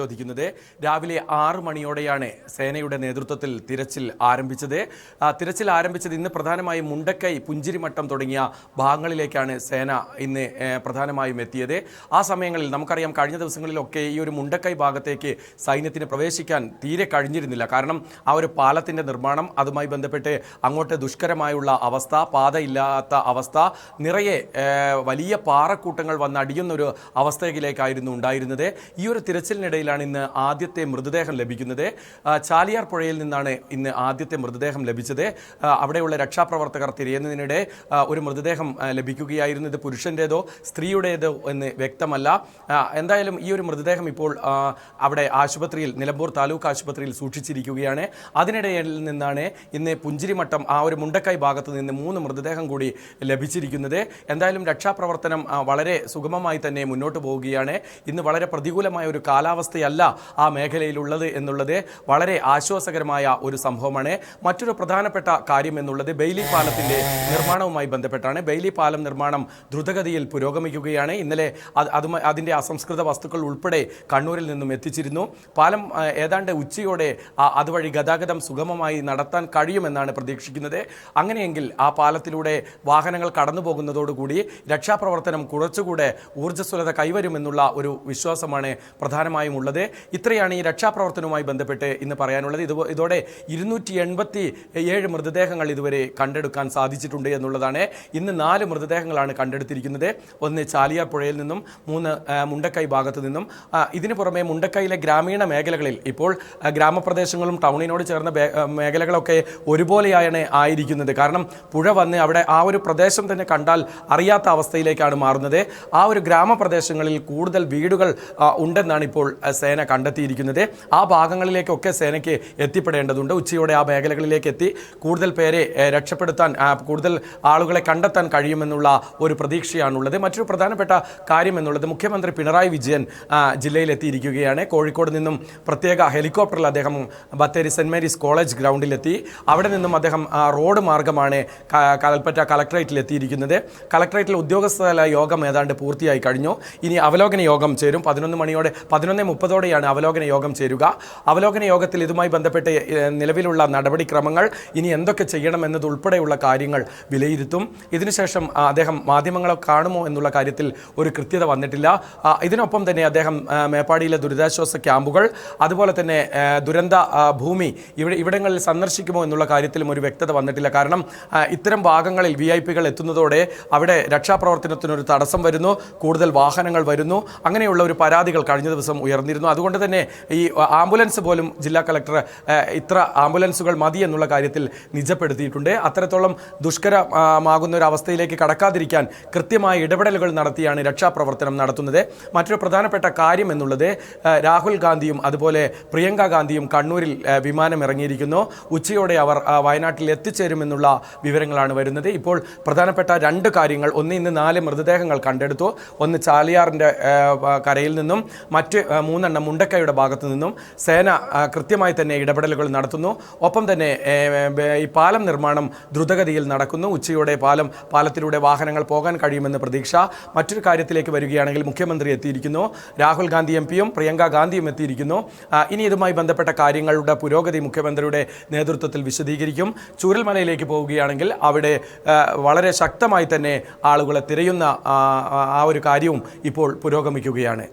ചോദിക്കുന്നത് രാവിലെ ആറ് മണിയോടെയാണ് സേനയുടെ നേതൃത്വത്തിൽ തിരച്ചിൽ ആരംഭിച്ചത്. തിരച്ചിൽ ആരംഭിച്ചത് ഇന്ന് പ്രധാനമായും മുണ്ടക്കൈ പുഞ്ചിരിമട്ടം തുടങ്ങിയ ഭാഗങ്ങളിലേക്കാണ് സേന ഇന്ന് പ്രധാനമായും എത്തിയത്. ആ സമയങ്ങളിൽ നമുക്കറിയാം കഴിഞ്ഞ ദിവസങ്ങളിലൊക്കെ ഈ ഒരു മുണ്ടക്കൈ ഭാഗത്തേക്ക് സൈന്യത്തിന് പ്രവേശിക്കാൻ തീരെ കഴിഞ്ഞിരുന്നില്ല. കാരണം ആ ഒരു പാലത്തിന്റെ നിർമ്മാണം അതുമായി ബന്ധപ്പെട്ട് അങ്ങോട്ട് ദുഷ്കരമായുള്ള അവസ്ഥ പാതയില്ലാത്ത അവസ്ഥ നിറയെ വലിയ പാറക്കൂട്ടങ്ങൾ വന്ന് അടിയുന്നൊരു അവസ്ഥയിലേക്കായിരുന്നു ഉണ്ടായിരുന്നത്. ഈ ഒരു തിരച്ചിലിനിടയിലാണ് ഇന്ന് ആദ്യത്തെ മൃതദേഹം ലഭിക്കുന്നത്. ചാലിയാർ പുഴയിൽ നിന്നാണ് ഇന്ന് ആദ്യത്തെ മൃതദേഹം ലഭിച്ചത്. അവിടെയുള്ള രക്ഷാപ്രവർത്തകർ തിരയുന്നതിനിടെ ഒരു മൃതദേഹം ലഭിക്കുകയായിരുന്നു. ഇത് പുരുഷന്റേതോ സ്ത്രീയുടേതോ എന്ന് വ്യക്തമല്ല. എന്തായാലും ഈ ഒരു മൃതദേഹം ഇപ്പോൾ അവിടെ ആശുപത്രിയിൽ നിലമ്പൂർ താലൂക്ക് ആശുപത്രിയിൽ സൂക്ഷിച്ചിരിക്കുകയാണ്. അതിനിടയിൽ നിന്നാണ് ഇന്ന് പുഞ്ചിരിമട്ടം ആ ഒരു മുണ്ടക്കൈ ഭാഗത്ത് നിന്ന് മൂന്ന് മൃതദേഹം കൂടി ലഭിച്ചിരിക്കുന്നത്. എന്തായാലും രക്ഷാപ്രവർത്തനം വളരെ സുഗമമായി തന്നെ മുന്നോട്ട് പോവുകയാണ്. ഇന്ന് വളരെ പ്രതികൂലമായ ഒരു കാലാവസ്ഥയല്ല ആ മേഖലയിലുള്ളത് എന്നുള്ളത് വളരെ ആശ്വാസകരമായ ഒരു സംഭവമാണ്. മറ്റൊരു പ്രധാനപ്പെട്ട കാര്യം എന്നുള്ളത് ബെയ്ലി പാലത്തിന്റെ നിർമ്മാണവുമായി ബന്ധപ്പെട്ടാണ്. ബെയ്ലി പാലം നിർമ്മാണം ദ്രുതഗതിയിൽ പുരോഗമിക്കുകയാണ്. ഇന്നലെ അത് അതിന്റെ അസംസ്കൃത വസ്തുക്കൾ ഉൾപ്പെടെ കണ്ണൂരിൽ നിന്നും എത്തിച്ചിരുന്നു. പാലം ഏതാണ്ട് ഉച്ചയോടെ അതുവഴി ഗതാഗതം സുഗമമായി നടത്താൻ കഴിയുമെന്നാണ് പ്രതീക്ഷിക്കുന്നത്. അങ്ങനെയെങ്കിൽ ആ പാലത്തിലൂടെ വാഹനങ്ങൾ കടന്നു പോകുന്നതോടുകൂടി രക്ഷാപ്രവർത്തനം കുറച്ചുകൂടെ ഊർജസ്വലത കൈവരുമെന്നുള്ള ഒരു വിശ്വാസമാണ് പ്രധാനമായും ഉള്ളത്. ഇത്രയാണ് ഈ രക്ഷാപ്രവർത്തനവുമായി ബന്ധപ്പെട്ട് ഇന്ന് പറയാനുള്ളത്. ഇത് ഇതോടെ ഇരുന്നൂറ്റി എൺപത്തി ഏഴ് മൃതദേഹങ്ങൾ ഇതുവരെ കണ്ടെടുക്കാൻ സാധിച്ചിട്ടുണ്ട് എന്നുള്ളതാണ്. ഇന്ന് നാല് മൃതദേഹങ്ങളാണ് കണ്ടെടുത്തിരിക്കുന്നത്. ഒന്ന് ചാലിയാർ പുഴയിൽ നിന്നും മൂന്ന് മുണ്ടക്കൈ ഭാഗത്തു നിന്നും. ഇതിനു പുറമെ മുണ്ടക്കൈയിലെ ഗ്രാമീണ മേഖലകളിൽ ഇപ്പോൾ ഗ്രാമപ്രദേശങ്ങളും ടൗണിനോട് ചേർന്ന മേഖലകളൊക്കെ ഒരുപോലെയാണ് ആയിരിക്കുന്നത്. കാരണം പുഴ വന്ന് അവിടെ ആ ഒരു പ്രദേശം തന്നെ കണ്ടാൽ അറിയാത്ത അവസ്ഥയിലേക്കാണ് മാറുന്നത്. ആ ഒരു ഗ്രാമപ്രദേശങ്ങളിൽ കൂടുതൽ വീടുകൾ ഉണ്ടെന്നാണ് ഇപ്പോൾ സേന കണ്ടെത്തിയിരിക്കുന്നത്. ആ ഭാഗങ്ങളിലേക്കൊക്കെ സേനയ്ക്ക് എത്തിപ്പെടേണ്ടതുണ്ട്. ഉച്ചയോടെ ആ മേഖലകളിലേക്ക് എത്തി കൂടുതൽ പേരെ രക്ഷപ്പെടുത്താൻ കൂടുതൽ ആളുകളെ കണ്ടെത്താൻ കഴിയുമെന്നുള്ള ഒരു പ്രതീക്ഷയാണുള്ളത്. മറ്റൊരു പ്രധാനപ്പെട്ട കാര്യം എന്നുള്ളത് മുഖ്യമന്ത്രി പിണറായി വിജയൻ ജില്ലയിലെത്തിയിരിക്കുകയാണ്. കോഴിക്കോട് നിന്നും പ്രത്യേക ഹെലികോപ്റ്ററിൽ അദ്ദേഹം ബത്തേരി സെന്റ് മേരീസ് കോളേജ് ഗ്രൗണ്ടിലെത്തി. അവിടെ നിന്നും അദ്ദേഹം റോഡ് മാർഗമാണ് കൽപ്പറ്റ കളക്ടറേറ്റിൽ എത്തിയിരിക്കുന്നത് കളക്ടറേറ്റിൽ ഉദ്യോഗസ്ഥല യോഗം ഏതാണ്ട് പൂർത്തിയായി കഴിഞ്ഞു. ഇനി അവലോകന യോഗം ചേരും. പതിനൊന്ന് മണിയോടെ പതിനൊന്ന് മുപ്പതോടെയാണ് അവലോകന യോഗം ചേരുക. അവലോകന യോഗത്തിൽ ഇതുമായി ബന്ധപ്പെട്ട് നിലവിലുള്ള നടപടിക്രമങ്ങൾ ഇനി എന്തൊക്കെ ചെയ്യണം എന്നതുൾപ്പെടെയുള്ള കാര്യങ്ങൾ വിലയിരുത്തും. ഇതിനുശേഷം അദ്ദേഹം മാധ്യമങ്ങളെ കാണുമോ എന്നുള്ള കാര്യത്തിൽ ഒരു കൃത്യത വന്നിട്ടില്ല. ഇതിനൊപ്പം തന്നെ അദ്ദേഹം മേപ്പാടിയിലെ ദുരിതാശ്വാസ ക്യാമ്പുകൾ അതുപോലെ തന്നെ ദുരന്ത ഭൂമി ഇവിടെ ഇവിടങ്ങളിൽ സന്ദർശിക്കുമോ എന്നുള്ള കാര്യത്തിലും ഒരു വ്യക്തത വന്നിട്ടില്ല. കാരണം ഇത്തരം ഭാഗങ്ങളിൽ വി ഐ പികൾ എത്തുന്നതോടെ അവിടെ രക്ഷാപ്രവർത്തനത്തിനൊരു തടസ്സം വരുന്നു കൂടുതൽ വാഹനങ്ങൾ വരുന്നു. അങ്ങനെയുള്ള ഒരു പരാതികൾ കഴിഞ്ഞ ദിവസം ഉയർന്നിരുന്നു അതുകൊണ്ട് തന്നെ ഈ ആംബുലൻസ് പോലും ജില്ലാ കളക്ടർ ഇത്ര ആംബുലൻസുകൾ മതി എന്നുള്ള കാര്യത്തിൽ നിജപ്പെടുത്തിയിട്ടുണ്ട്. അത്തരത്തോളം ദുഷ്കരമാകുന്ന ഒരു അവസ്ഥയിലേക്ക് കടക്കാതിരിക്കാൻ കൃത്യമായ ഇടപെടലുകൾ നടത്തിയാണ് രക്ഷാപ്രവർത്തനം നടത്തുന്നത്. മറ്റൊരു പ്രധാനപ്പെട്ട കാര്യം എന്നുള്ളത് രാഹുൽ ഗാന്ധിയും അതുപോലെ പ്രിയങ്ക ഗാന്ധിയും കണ്ണൂരിൽ വിമാനം ഇറങ്ങിയിരിക്കുന്നു. ഉച്ചയോടെ അവർ വയനാട്ടിൽ എത്തിച്ചേരുമെന്നുള്ള വിവരങ്ങളാണ് വരുന്നത്. ഇപ്പോൾ പ്രധാനപ്പെട്ട രണ്ട് കാര്യങ്ങൾ. ഒന്ന് ഇന്ന് നാല് മൃതദേഹങ്ങൾ കണ്ടെടുത്തു. ഒന്ന് ചാലിയാറിന്റെ കരയിൽ നിന്നും. മറ്റ് ആ, മൂന്നെണ്ണം മുണ്ടക്കൈയുടെ ഭാഗത്തു നിന്നും സേന കൃത്യമായി തന്നെ ഇടപെടലുകൾ നടത്തുന്നു. ഒപ്പം തന്നെ ഈ പാലം നിർമ്മാണം ദ്രുതഗതിയിൽ നടക്കുന്നു. ഉച്ചയോടെ പാലം പാലത്തിലൂടെ വാഹനങ്ങൾ പോകാൻ കഴിയുമെന്ന് പ്രതീക്ഷ. മറ്റൊരു കാര്യത്തിലേക്ക് വരികയാണെങ്കിൽ മുഖ്യമന്ത്രി എത്തിയിരിക്കുന്നു. രാഹുൽ ഗാന്ധി എം പിയും പ്രിയങ്ക ഗാന്ധിയും എത്തിയിരിക്കുന്നു. ഇനി ഇതുമായി ബന്ധപ്പെട്ട കാര്യങ്ങളുടെ പുരോഗതി മുഖ്യമന്ത്രിയുടെ നേതൃത്വത്തിൽ വിശദീകരിക്കും. ചൂരൽമലയിലേക്ക് പോവുകയാണെങ്കിൽ അവിടെ വളരെ ശക്തമായി തന്നെ ആളുകളെ തിരയുന്ന ആ ഒരു കാര്യവും ഇപ്പോൾ പുരോഗമിക്കുകയാണ്.